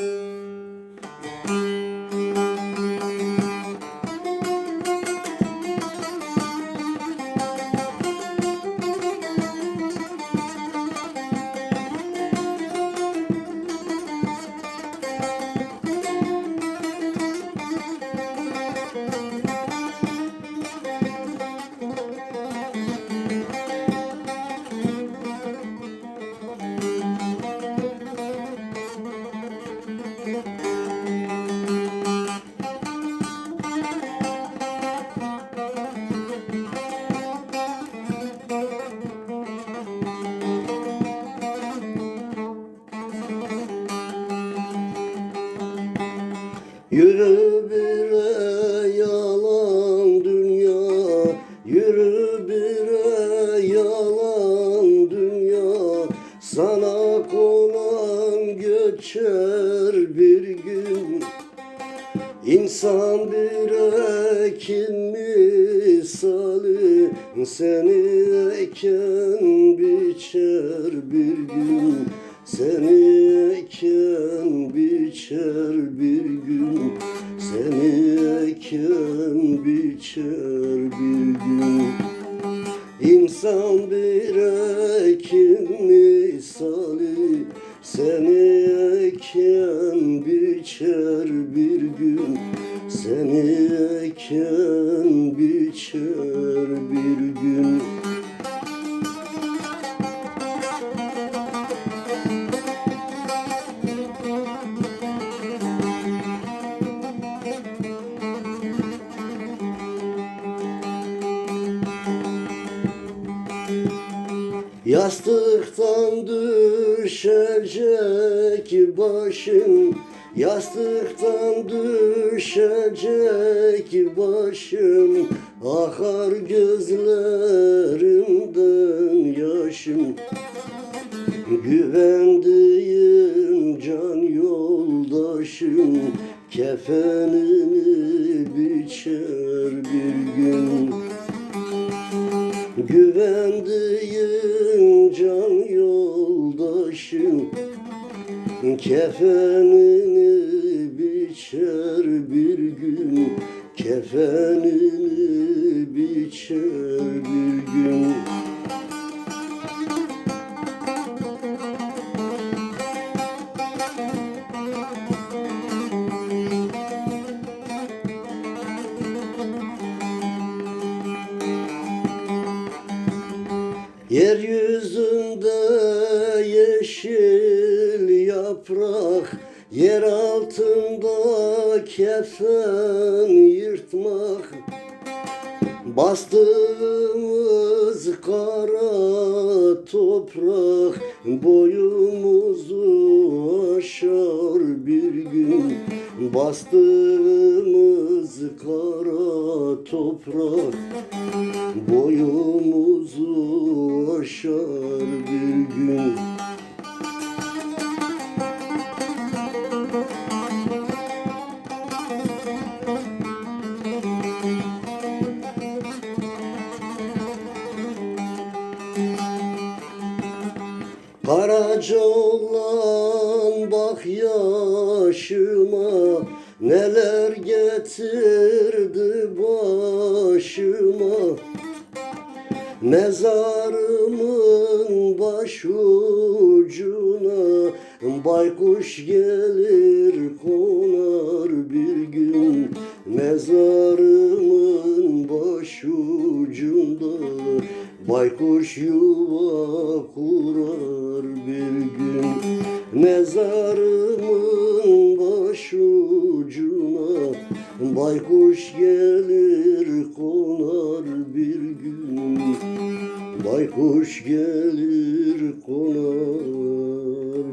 Música Yürü bire yalan dünya Yürü bire yalan dünya. Sana konan geçer bir gün. İnsan bir ekin misali Seni eken biçer bir gün Seni eken biçer bir gün. Seni eken biçer bir gün. İnsan bir ekin misali. Seni eken biçer bir gün. Seni eken biçer Yastıktan düşecek başın Yastıktan düşecek başım. Akar gözlerimden yaşım. Güvendiğim can yoldaşım Kefenini biçer bir gün Güvendiğim can yoldaşım Kefenini biçer bir gün Kefenini biçer bir gün Yeryüzünde yeşil yaprak Yer altında kefen yırtmak. Bastığımız kara toprak Boyumuzu aşar bir gün. Bastığımız kara toprak Boyumuzu Karaca olan bak yaşıma Neler getirdi başıma. Mezarımın başucuna Baykuş gelir konar bir gün. Mezarımın Baykuş yuva kurar bir gün. Mezarımın başucuna Baykuş gelir konar bir gün. Baykuş gelir konar